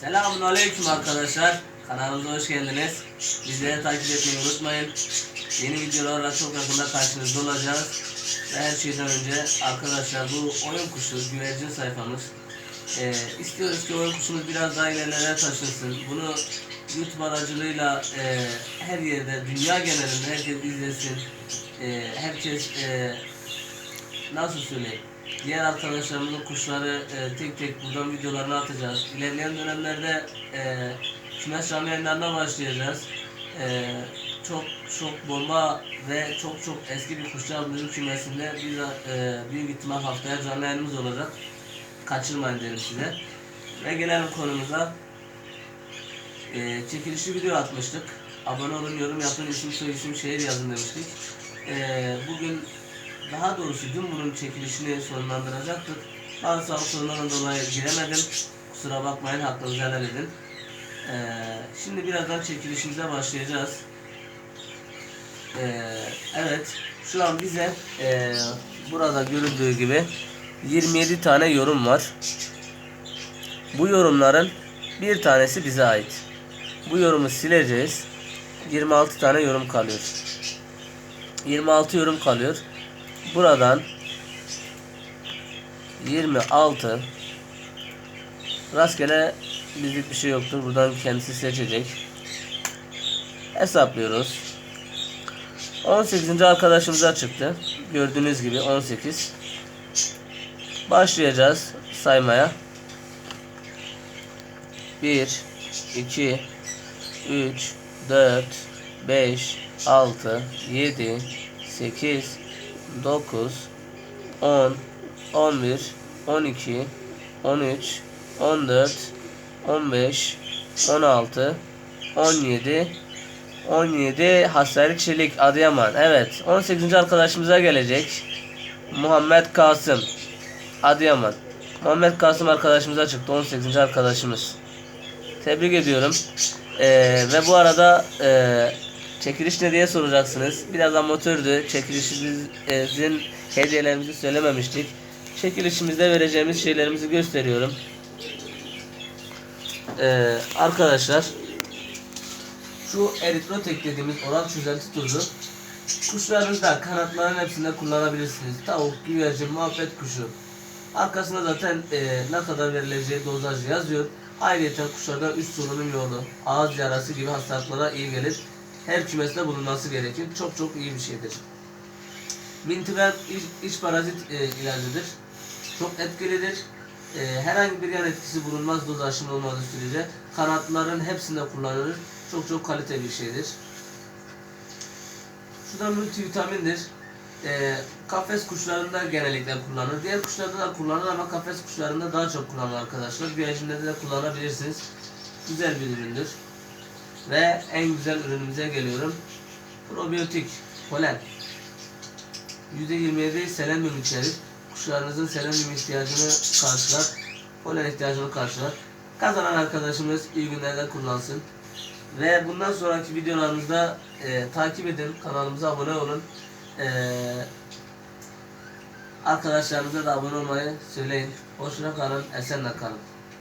Selamun Aleyküm arkadaşlar. Kanalımıza hoş geldiniz. Bizleri takip etmeyi unutmayın. Yeni videolarla çok yakında karşınızda olacağız. Ve her şeyden önce arkadaşlar bu oyun kuşu güvercin sayfamız. Ee, istiyoruz ki oyun kuşumuz biraz daha ilerlere taşınsın. Bunu YouTube aracılığıyla e, her yerde, dünya genelinde herkes izlesin. E, herkes e, nasıl söyleyeyim? Diğer arkadaşlarımızın kuşları e, tek tek buradan videolarını atacağız. İlerleyen dönemlerde e, kümes canlı yayınlarına başlayacağız. E, çok çok bomba ve çok çok eski bir kuşlar bizim kümesinde biz e, büyük ihtimal haftaya canlı olacak. Kaçırmayın derim size. Ve gelelim konumuza. E, çekilişli video atmıştık. Abone olun, yorum yapın, isim soy isim şehir yazın demiştik. E, bugün daha doğrusu dün bunun çekilişini sonlandıracaktık. Bazı sağlık sorunlarından dolayı giremedim. Kusura bakmayın hakkınızı helal edin. Ee, şimdi birazdan çekilişimize başlayacağız. Ee, evet şu an bize ee, burada görüldüğü gibi 27 tane yorum var. Bu yorumların bir tanesi bize ait. Bu yorumu sileceğiz. 26 tane yorum kalıyor. 26 yorum kalıyor. Buradan 26 rastgele bizlik bir şey yoktur. Buradan kendisi seçecek. Hesaplıyoruz. 18. arkadaşımıza çıktı. Gördüğünüz gibi 18. Başlayacağız saymaya. 1 2 3 4 5 6 7 8 9 10 11 12 13 14 15 16 17 17 Hasari Çelik Adıyaman. Evet. 18. arkadaşımıza gelecek. Muhammed Kasım Adıyaman. Muhammed Kasım arkadaşımıza çıktı. 18. arkadaşımız. Tebrik ediyorum. Ee, ve bu arada e, çekiliş ne diye soracaksınız. Biraz amatördü. Çekilişimizin hediyelerimizi söylememiştik. Çekilişimizde vereceğimiz şeylerimizi gösteriyorum. Ee, arkadaşlar şu eritrotek dediğimiz oral çözelti tozu kuşlarınızda kanatların hepsinde kullanabilirsiniz. Tavuk, güvercin, muhabbet kuşu. Arkasında zaten e, ne kadar verileceği dozaj yazıyor. Ayrıca kuşlarda üst solunum yolu, ağız yarası gibi hastalıklara iyi gelir. Her kümeste bulunması gerekir. Çok çok iyi bir şeydir. Mintiver iç, iç parazit e, ilacıdır. Çok etkilidir. E, herhangi bir yan etkisi bulunmaz doz aşımı olmadığı sürece. Kanatların hepsinde kullanılır. Çok çok kalite bir şeydir. Şu da multivitamindir. E, kafes kuşlarında genellikle kullanılır. Diğer kuşlarda da kullanılır ama kafes kuşlarında daha çok kullanılır arkadaşlar. Güvercinlerde de kullanabilirsiniz. Güzel bir üründür. Ve en güzel ürünümüze geliyorum. Probiyotik, polen. %27 selenyum içerir. Kuşlarınızın selenyum ihtiyacını karşılar. Polen ihtiyacını karşılar. Kazanan arkadaşımız iyi günlerde kullansın. Ve bundan sonraki videolarımızda e, takip edin. Kanalımıza abone olun. E, arkadaşlarınıza da abone olmayı söyleyin. Hoşça kalın, esenle kalın.